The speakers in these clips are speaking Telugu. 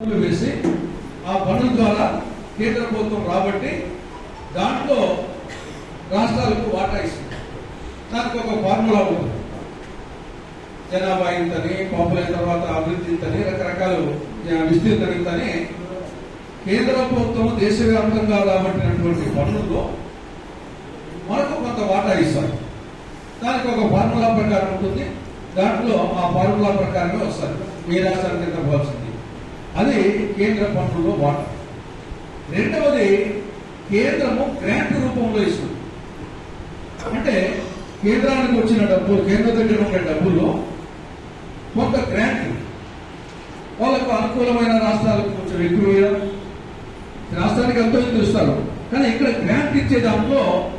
వేసి ఆ పన్నుల ద్వారా కేంద్ర ప్రభుత్వం రాబట్టి దాంట్లో రాష్ట్రాలకు వాటా ఇస్తుంది. దానికి ఒక ఫార్ములా ఉంటుంది జనాభా ఇంతని పాపులైన తర్వాత అభివృద్ధి ఇంతని రకరకాలు విస్తీర్ణం ఇంతని. కేంద్ర ప్రభుత్వం దేశవ్యాప్తంగా రాబట్టినటువంటి పన్నుల్లో మనకు కొంత వాటా ఇస్తారు. దానికి ఒక ఫార్ములా ప్రకారం ఉంటుంది. దాంట్లో ఆ ఫార్ములా ప్రకారమే వస్తారు ఏ రాష్ట్రానికి ఎంత పోవాల్సింది కేంద్ర పన్నుల్లో వాటా. రెండవది కేంద్రము గ్రాంట్ రూపంలో ఇస్తుంది. అంటే కేంద్రానికి వచ్చిన డబ్బులు కేంద్ర దగ్గర ఉండే డబ్బుల్లో కొంత గ్రాంట్ వాళ్ళకు అనుకూలమైన రాష్ట్రాలకు కొంచెం ఎక్కువ వేయడం. రాష్ట్రానికి ఎంతో చూస్తారు ఇస్తారు. కానీ ఇక్కడ గ్రాంట్ ఇచ్చే దాంట్లో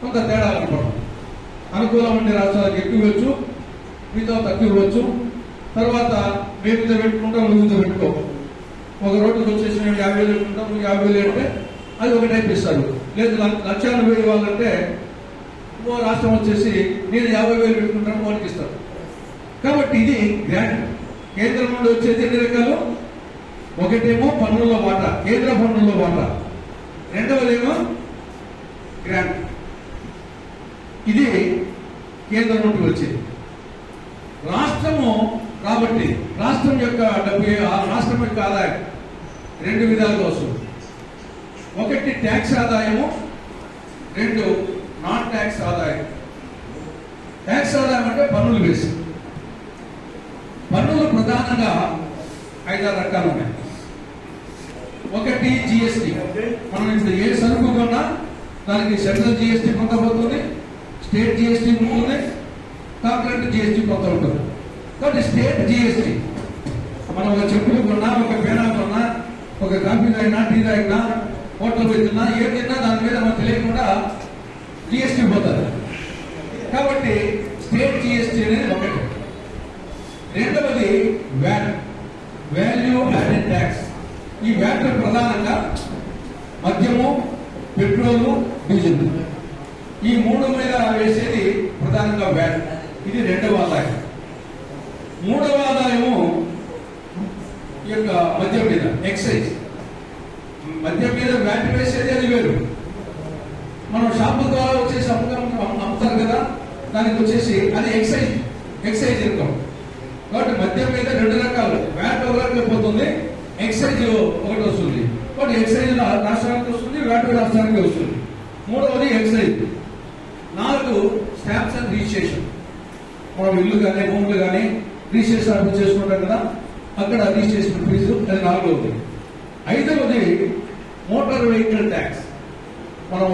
కొంత తేడా కనపడదు. అనుకూలం ఉండే రాష్ట్రాలకు ఎక్కువ ఇవ్వచ్చు మీతో తక్కువ ఇవ్వచ్చు. తర్వాత మేము మీద పెట్టుకుంటాం నువ్వు పెట్టుకోవచ్చు ఒక రోడ్డుకి వచ్చేసి యాభై వేలు పెట్టుకుంటాం యాభై వేలు అంటే అది ఒక టైప్ ఇస్తారు లేదు లక్ష ఎనభై ఇవ్వాలంటే ఓ రాష్ట్రం వచ్చేసి నేను యాభై వేలు పెట్టుకుంటాను వానికి ఇస్తారు. కాబట్టి ఇది గ్రాంట్ కేంద్రం నుండి వచ్చేది ఎన్ని రకాలు? ఒకటేమో పన్నుల వాటా కేంద్ర పన్నుల వాటా. రెండవదేమో గ్రాంట్ ఇది కేంద్రం నుండి వచ్చేది. రాష్ట్రము కాబట్టి రాష్ట్రం యొక్క డబ్బు రాష్ట్రం యొక్క ఆదాయం రెండు విధాలుగా వస్తుంది. ఒకటి ట్యాక్స్ ఆదాయము రెండు నాన్ ట్యాక్స్ ఆదాయం. ట్యాక్స్ ఆదాయం అంటే పన్నులు వేసి. పన్నులు ప్రధానంగా ఐదారు రకాలు ఉన్నాయి. ఒకటి జిఎస్టి మనం ఇప్పుడు ఏ సరుకు కొన్నా దానికి సెంట్రల్ జిఎస్టి కొంత పోతుంది స్టేట్ జిఎస్టి ఉంటుంది కార్పొరేట్ జిఎస్టి కొంత ఉంటుంది. కాబట్టి స్టేట్ జిఎస్టీ మనం ఒక చెప్పులు కొన్నా ఒక పేనా కొన్నా ఒక కాఫీ తాగినా టీ తాగినా హోటల్ తిన్నా ఏం తిన్నా దాని మీద మనకు తెలియకుండా జిఎస్టి పోతుంది కాబట్టి స్టేట్ జిఎస్టి అనేది ఒకటి. రెండవది వ్యాట్ వాల్యూ యాడెడ్ ట్యాక్స్. ఈ వ్యాట్ ప్రధానంగా మద్యము పెట్రోలు డీజిల్. ఈ మూడు మీద వేసేది ప్రధానంగా వ్యాట్ ఇది రెండవ ఆదాయం. మూడవ ఆదాయము ఈ యొక్క మద్యం మీద ఎక్సైజ్ మద్యం మీద వ్యాట్ వేసేది అది వేరు. మనం షాపు ద్వారా వచ్చేసి అమ్మకం అమ్ముతారు కదా దానికి వచ్చేసి అది ఎక్సైజ్ ఎక్సైజ్ ఇన్కమ్ కాబట్టి మద్యం మీద రెండు రకాలు. వ్యాట్ ఒక రకంగా పోతుంది ఎక్సైజ్ ఒకటి వస్తుంది. బట్ ఎక్సైజ్ రాష్ట్రానికి వస్తుంది వ్యాట్ రాష్ట్రానికి వస్తుంది. మూడవది ఎక్సైజ్ నాలుగు స్టాంప్స్ అండ్ రిజిస్ట్రేషన్ మనం ఇల్లు కానీ భూములు కానీ రిజిస్ట్రేషన్ ఆఫీస్ చేసుకుంటాం కదా అక్కడ రిజిస్ట్రేషన్ ఫీజు అది నాలుగవది ఐదవది మోటార్ వెహికల్ ట్యాక్స్. మనం